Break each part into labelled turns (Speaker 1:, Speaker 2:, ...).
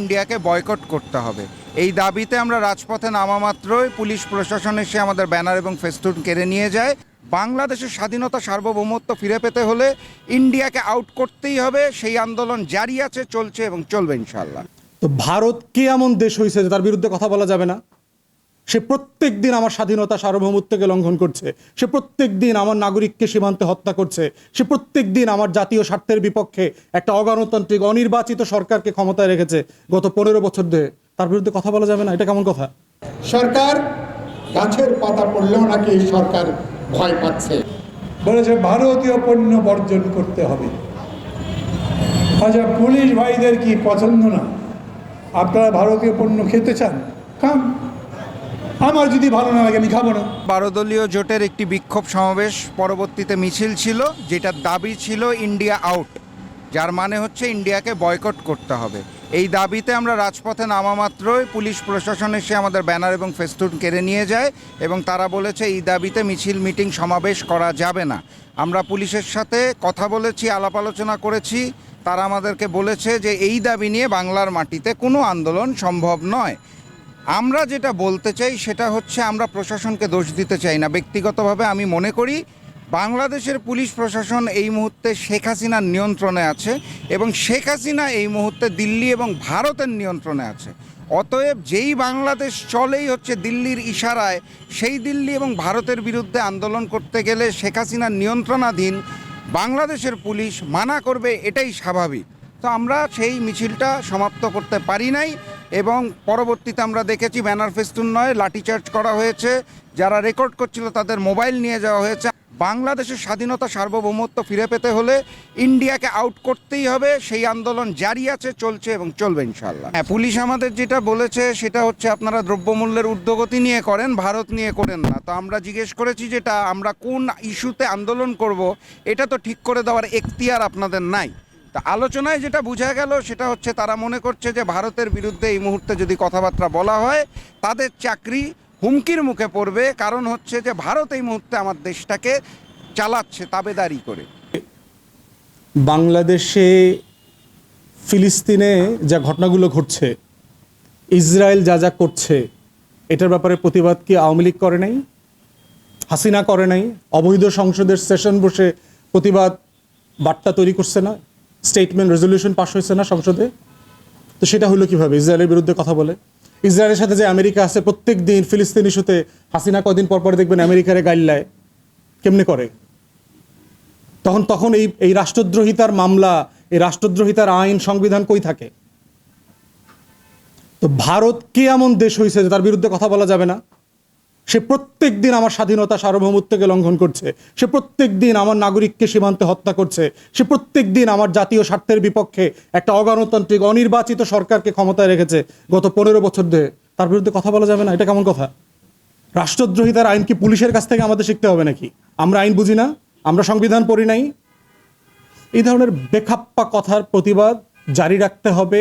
Speaker 1: ইন্ডিয়াকে বয়কট করতে হবে। এই দাবিতে আমরা রাজপথে নামা মাত্রই পুলিশ প্রশাসন এসে আমাদের ব্যানার এবং ফেস্টুন কেড়ে নিয়ে যায়। বাংলাদেশের স্বাধীনতা সার্বভৌমত্ব ফিরে পেতে হলে ইন্ডিয়াকে আউট করতেই হবে। সেই আন্দোলন জারি আছে, চলছে এবং চলবে ইনশাল্লাহ
Speaker 2: তো ভারত কে এমন দেশ হয়েছে যে তার বিরুদ্ধে কথা বলা যাবে না? সে প্রত্যেক দিন আমার স্বাধীনতা সার্বভৌমত্বকে লঙ্ঘন করছে। সে প্রত্যেক দিন আমার নাগরিককে সীমান্তে হত্যা করছে। সে প্রত্যেক দিন আমার জাতীয় স্বার্থের বিপক্ষে একটা অগণতান্ত্রিক অনির্বাচিত সরকারকে ক্ষমতায় রেখেছে গত পনেরো বছর ধরে। তার বিরুদ্ধে কথা বলা যাবে না? এটা কেমন কথা?
Speaker 3: সরকার গাছের পাতা পড়লেও নাকি এই সরকার ভয় পাচ্ছে।
Speaker 4: বলেছে ভারতীয় পণ্য বর্জন করতে হবে। আচ্ছা পুলিশ ভাইদের কি পছন্দ না? আপনারা ভারতীয় পণ্য খেতে চান? খান আমার যদি ভালো না লাগে, আমি খাব না।
Speaker 1: বারোদলীয় জোটের একটি বিক্ষোভ সমাবেশ পরবর্তীতে মিছিল ছিল যেটার দাবি ছিল ইন্ডিয়া আউট, যার মানে হচ্ছে ইন্ডিয়াকে বয়কট করতে হবে। এই দাবিতে আমরা রাজপথে নামা মাত্রই পুলিশ প্রশাসন এসে আমাদের ব্যানার এবং ফেস্টুন কেড়ে নিয়ে যায় এবং তারা বলেছে, এই দাবিতে মিছিল, মিটিং, সমাবেশ করা যাবে না। আমরা পুলিশের সাথে কথা বলেছি, আলাপ আলোচনা করেছি। তারা আমাদেরকে বলেছে যে, এই দাবি নিয়ে বাংলার মাটিতে কোনো আন্দোলন সম্ভব নয়। আমরা যেটা বলতে চাই সেটা হচ্ছে আমরা প্রশাসনকে দোষ দিতে চাই না। ব্যক্তিগতভাবে আমি মনে করি বাংলাদেশের পুলিশ প্রশাসন এই মুহূর্তে শেখ হাসিনার নিয়ন্ত্রণে আছে এবং শেখ হাসিনা এই মুহূর্তে দিল্লি এবং ভারতের নিয়ন্ত্রণে আছে। অতএব যেই বাংলাদেশ চলেই হচ্ছে দিল্লির ইশারায়, সেই দিল্লি এবং ভারতের বিরুদ্ধে আন্দোলন করতে গেলে শেখ হাসিনার নিয়ন্ত্রণাধীন বাংলাদেশের পুলিশ মানা করবে, এটাই স্বাভাবিক। তো আমরা সেই মিছিলটা সমাপ্ত করতে পারি নাই। এবং পরবর্তীতে আমরা দেখেছি ব্যানার ফেস্টুন নয় লাঠিচার্জ করা হয়েছে। যারা রেকর্ড করছিল তাদের মোবাইল নিয়ে যাওয়া হয়েছে। বাংলাদেশের স্বাধীনতা সার্বভৌমত্ব ফিরে পেতে হলে ইন্ডিয়াকে আউট করতেই হবে। সেই আন্দোলন জারি আছে, চলছে এবং চলবে ইনশাল্লাহ হ্যাঁ পুলিশ আমাদের যেটা বলেছে, সেটা হচ্ছে আপনারা দ্রব্যমূল্যের ঊর্ধ্বগতি নিয়ে করেন, ভারত নিয়ে করেন না। তো আমরা জিজ্ঞেস করেছি যেটা, আমরা কোন ইস্যুতে আন্দোলন করব, এটা তো ঠিক করে দেওয়ার এখতিয়ার আপনাদের নাই। তা আলোচনায় যেটা বোঝা গেল সেটা হচ্ছে তারা মনে করছে যে ভারতের বিরুদ্ধে এই মুহূর্তে যদি কথাবার্তা বলা হয়, তাদের চাকরি হুমকির মুখে পড়বে। কারণ হচ্ছে যে ভারত এই মুহূর্তে আমার দেশটাকে চালাচ্ছে তাবেদারি করে।
Speaker 2: বাংলাদেশে ফিলিস্তিনে যা ঘটনাগুলো ঘটছে, ইসরায়েল যা যা করছে, এটার ব্যাপারে প্রতিবাদ কি আওয়ামী লীগ করে নাই? হাসিনা করে নাই? অবৈধ সংসদের সেশন বসে প্রতিবাদ বার্তা তৈরি করছে না? স্টেটমেন্ট রেজলিউশন পাশ হয়েছে না সংসদে? তো সেটা হলো কীভাবে? ইসরায়েলের বিরুদ্ধে কথা বলে। ইসরায়েলের সাথে যে আমেরিকা আছে প্রত্যেক দিন ফিলিস্তিন ইস্যুতে হাসিনা কদিন পর পর দেখবেন আমেরিকারে গাইল্লায় কেমনে করে? তখন তখন এই এই রাষ্ট্রদ্রোহিতার মামলা, এই রাষ্ট্রদ্রোহিতার আইন সংবিধান কই থাকে? তো ভারত কে এমন দেশ হয়েছে যে তার বিরুদ্ধে কথা বলা যাবে না? সে প্রত্যেক দিন আমার স্বাধীনতা, সার্বভৌমত্বকে লঙ্ঘন করছে। সে প্রত্যেক দিন আমার নাগরিককে সীমান্তে হত্যা করছে। সে প্রত্যেক দিন আমার জাতীয় স্বার্থের বিপক্ষে একটা অগণতান্ত্রিক, অনির্বাচিত সরকারকে ক্ষমতায় রেখেছে গত পনেরো বছর ধরে। তার বিরুদ্ধে কথা বলা যাবে না? এটা কেমন কথা? রাষ্ট্রদ্রোহিতার আইন কি পুলিশের কাছ থেকে আমাদের শিখতে হবে নাকি? আমরা আইন বুঝি না? আমরা সংবিধান পড়ি নাই? এই ধরনের বেখাপ্পা কথার প্রতিবাদ জারি রাখতে হবে।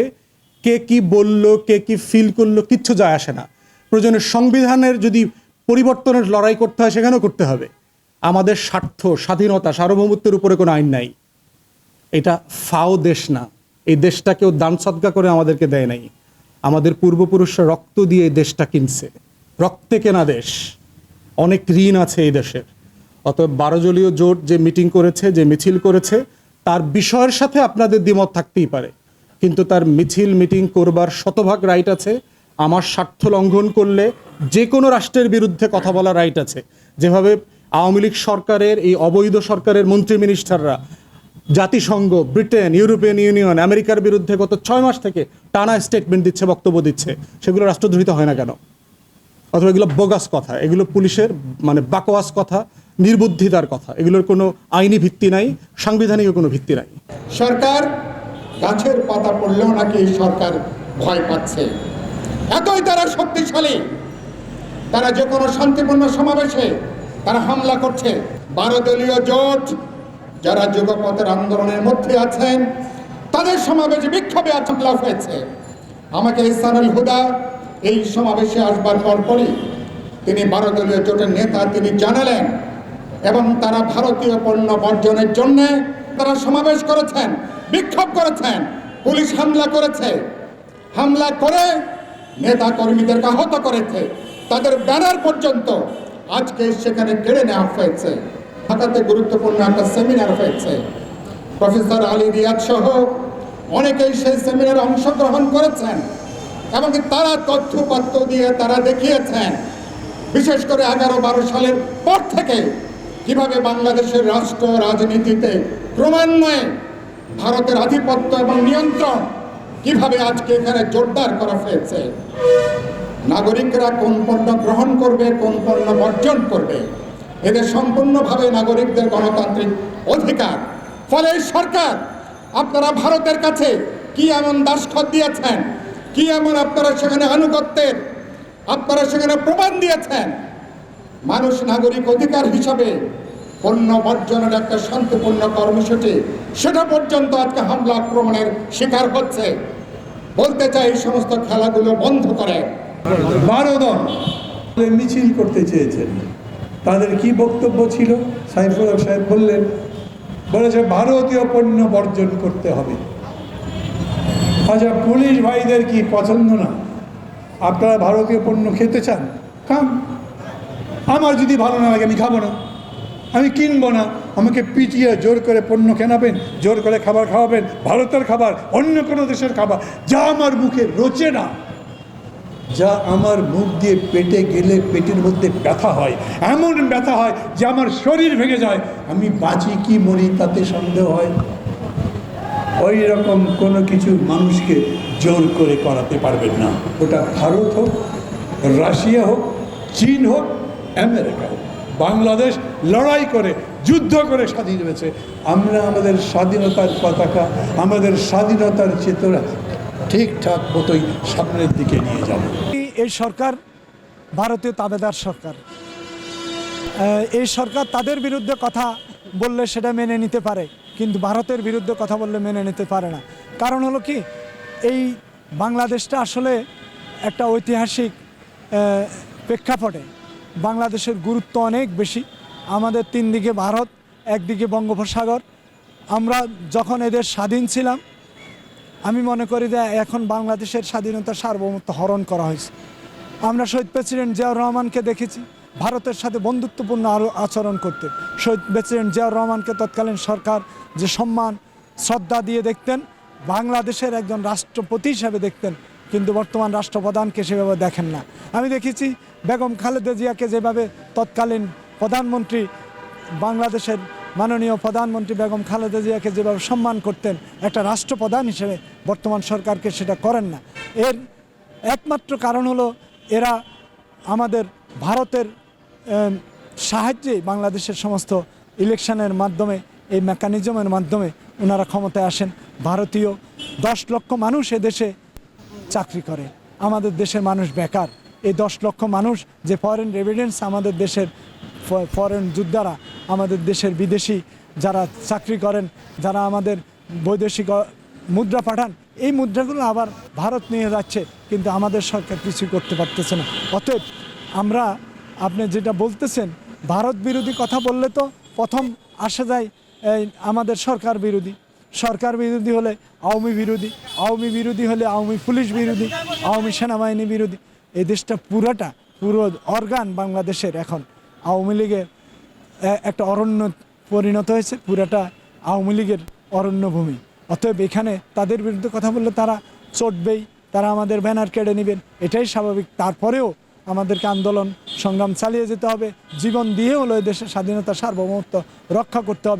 Speaker 2: কে কি বলল, কে কি ফিল করল, কিচ্ছু যায় আসে না। প্রয়োজনে সংবিধানের যদি পরিবর্তনের লড়াই করতে হয়, সেখানেও করতে হবে। আমাদের স্বার্থ, স্বাধীনতা, সার্বভৌমত্বের উপরে কোনো আইন নাই। এটা ফাও দেশ না। এই দেশটা কেউ দান সদ্গা করে আমাদেরকে দেয় নাই। আমাদের পূর্বপুরুষরা রক্ত দিয়ে এই দেশটা কিনছে। রক্তে কেনা দেশ। অনেক ঋণ আছে এই দেশের। অতএব বারোজলীয় জোট যে মিটিং করেছে, যে মিছিল করেছে, তার বিষয়ের সাথে আপনাদের দ্বিমত থাকতেই পারে। কিন্তু তার মিছিল মিটিং করবার শতভাগ রাইট আছে। আমার স্বার্থ লঙ্ঘন করলে যে কোনো রাষ্ট্রের বিরুদ্ধে কথা বলার রাইট আছে। যেভাবে আওয়ামী লীগ সরকারের, এই অবৈধ সরকারের মন্ত্রী মিনিস্টাররা জাতিসংঘ, ব্রিটেন, ইউরোপিয়ান ইউনিয়ন, আমেরিকার বিরুদ্ধে গত ছয় মাস থেকে টানা স্টেটমেন্ট দিচ্ছে, বক্তব্য দিচ্ছে। সেগুলো রাষ্ট্রদ্রোহিত হয় না কেন? অথবা এগুলো বোগাস কথা। এগুলো পুলিশের মানে বাকোয়াস কথা, নির্বুদ্ধিতার কথা। এগুলোর কোনো আইনি ভিত্তি নাই সাংবিধানিক কোনো ভিত্তি নাই।
Speaker 3: সরকার গাছের পাতা পড়লেও নাকি সরকার ভয় পাচ্ছে। এতই তারা শক্তিশালী। তারা যে কোনো শান্তিপূর্ণ সমাবেশে তারা হামলা করছে। বারো দলীয় জোট, যারা যুগপথের আন্দোলনের মধ্যে আছেন, তাদের সমাবেশে বিক্ষোভে হামলা হয়েছে। আমাকে ইসানুল হুদা এই সমাবেশে আসবার পরপরই তিনি বারো দলীয় জোটের নেতা, তিনি জানালেন, এবং তারা ভারতীয় পণ্য বর্জনের জন্য তারা সমাবেশ করেছেন, বিক্ষোভ করেছেন, পুলিশ হামলা করেছে। হামলা করে নেতা কর্মীদেরকে আহত করেছে, তাদের ব্যানার পর্যন্ত আজকে সেখানে কেড়ে নেওয়া হয়েছে। ঢাকাতে গুরুত্বপূর্ণ একটা সেমিনার হয়েছে। প্রফেসর আলী রিয়াদ সহ অনেকেই সেই সেমিনারে অংশগ্রহণ করেছেন এবং তারা তথ্যপত্র দিয়ে তারা দেখিয়েছেন। বিশেষ করে এগারো বারো সালের পর থেকে কীভাবে বাংলাদেশের রাষ্ট্র রাজনীতিতে ক্রমান্বয়ে ভারতের আধিপত্য এবং নিয়ন্ত্রণ কীভাবে আজকে এখানে জোরদার করা হয়েছে? নাগরিকরা কোন পণ্য গ্রহণ করবে, কোন পণ্য বর্জন করবে? এদের সম্পূর্ণভাবে নাগরিকদের গণতান্ত্রিক অধিকার। ফলে সরকার আপনারা ভারতের কাছে কি এমন দাসখত দিয়েছেন? কি এমন আপনারা সেখানে আনুগত্যের, আপনারা সেখানে প্রমাণ দিয়েছেন? মানুষ নাগরিক অধিকার হিসাবে পণ্য বর্জনের একটা শান্তিপূর্ণ কর্মসূচি, সেটা পর্যন্ত আজকে হামলা আক্রমণের শিকার হচ্ছে। বলতে চাই, এই সমস্ত খেলাগুলো বন্ধ করে।
Speaker 4: বারো দল। মিছিল করতে চেয়েছেন। তাদের কি বক্তব্য ছিল? সাইফুল হক সাহেব বললেন, বলেছে, ভারতীয় পণ্য বর্জন করতে হবে। আচ্ছা পুলিশ ভাইদের কি পছন্দ না? আপনারা ভারতীয় পণ্য খেতে চান? খান আমার যদি ভালো না লাগে, আমি খাব না। আমি কিনবো না। আমাকে পিটিয়ে জোর করে পণ্য কেনাবেন, জোর করে খাবার খাওয়াবেন, ভারতের খাবার, অন্য কোনো দেশের খাবার, যা আমার মুখে রোচে না। যা আমার মুখ দিয়ে পেটে গেলে পেটের মধ্যে ব্যথা হয়, এমন ব্যথা হয় যে আমার শরীর ভেঙে যায়। আমি বাঁচি কি মরি তাতে সন্দেহ হয়। ওই রকম কোনো কিছু মানুষকে জোর করে করাতে পারবেন না। ওটা ভারত হোক, রাশিয়া হোক, চীন হোক, আমেরিকা হোক। বাংলাদেশ লড়াই করে, যুদ্ধ করে স্বাধীন হয়েছে। আমরা আমাদের স্বাধীনতার পতাকা, আমাদের স্বাধীনতার চেতনা ঠিকঠাক মতোই সামনের দিকে নিয়ে যাব।
Speaker 5: এই- সরকার ভারতীয় তাবেদার সরকার। এই সরকার তাদের বিরুদ্ধে কথা বললে সেটা মেনে নিতে পারে, কিন্তু ভারতের বিরুদ্ধে কথা বললে মেনে নিতে পারে না। কারণ হলো কি, এই বাংলাদেশটা আসলে একটা ঐতিহাসিক প্রেক্ষাপটে। বাংলাদেশের গুরুত্ব অনেক বেশি। আমাদের তিন দিকে ভারত একদিকে বঙ্গোপসাগর। আমরা যখন এদের স্বাধীন ছিলাম, আমি মনে করি যে এখন বাংলাদেশের স্বাধীনতার সার্বভৌমত্ব হরণ করা হয়েছে। আমরা শহীদ প্রেসিডেন্ট জিয়াউর রহমানকে দেখেছি, ভারতের সাথে বন্ধুত্বপূর্ণ আচরণ করতে। শহীদ প্রেসিডেন্ট জিয়াউর রহমানকে তৎকালীন সরকার যে সম্মান, শ্রদ্ধা দিয়ে দেখতেন, বাংলাদেশের একজন রাষ্ট্রপতি হিসাবে দেখতেন। কিন্তু বর্তমান রাষ্ট্রপ্রধানকে সেভাবে দেখেন না। আমি দেখেছি বেগম খালেদা জিয়াকে যেভাবে তৎকালীন প্রধানমন্ত্রী, বাংলাদেশের মাননীয় প্রধানমন্ত্রী বেগম খালেদা জিয়াকে যেভাবে সম্মান করতেন, একটা রাষ্ট্রপ্রধান হিসেবে বর্তমান সরকারকে সেটা করেন না। এর একমাত্র কারণ হলো এরা আমাদের ভারতের সাহায্যে বাংলাদেশের সমস্ত ইলেকশনের মাধ্যমে, এই মেকানিজমের মাধ্যমে ওনারা ক্ষমতায় আসেন। ভারতীয় দশ লক্ষ মানুষ এদেশে চাকরি করে। আমাদের দেশের মানুষ বেকার। এই দশ লক্ষ মানুষ যে ফরেন রেভিডেন্স আমাদের দেশের ফরেন যোদ্ধারা, আমাদের দেশের বিদেশি যারা চাকরি করেন, যারা আমাদের বৈদেশিক মুদ্রা পাঠান, এই মুদ্রাগুলো আবার ভারত নিয়ে যাচ্ছে, কিন্তু আমাদের সরকার কিছুই করতে পারতেছে না। অতএব আমরা, আপনি যেটা বলতেছেন, ভারত বিরোধী কথা বললে তো প্রথম আসা যায় আমাদের সরকার বিরোধী। সরকার বিরোধী হলে আওয়ামী বিরোধী আওয়ামী বিরোধী হলে আওয়ামী পুলিশ বিরোধী, আওয়ামী সেনাবাহিনী বিরোধী। এই দেশটা পুরোটা, পুরো অর্গান বাংলাদেশের এখন। আওয়ামী লীগের একটা অরণ্য পরিণত হয়েছে, পুরাটা আওয়ামী লীগের অরণ্যভূমি অতএব এখানে তাদের বিরুদ্ধে কথা বললে তারা চটবেই, তারা আমাদের ব্যানার কেড়ে নেবেন, এটাই স্বাভাবিক। তারপরেও আমাদেরকে আন্দোলন, সংগ্রাম চালিয়ে যেতে হবে। জীবন দিয়ে হলো দেশের স্বাধীনতা সার্বভৌমত্ব রক্ষা করতে হবে।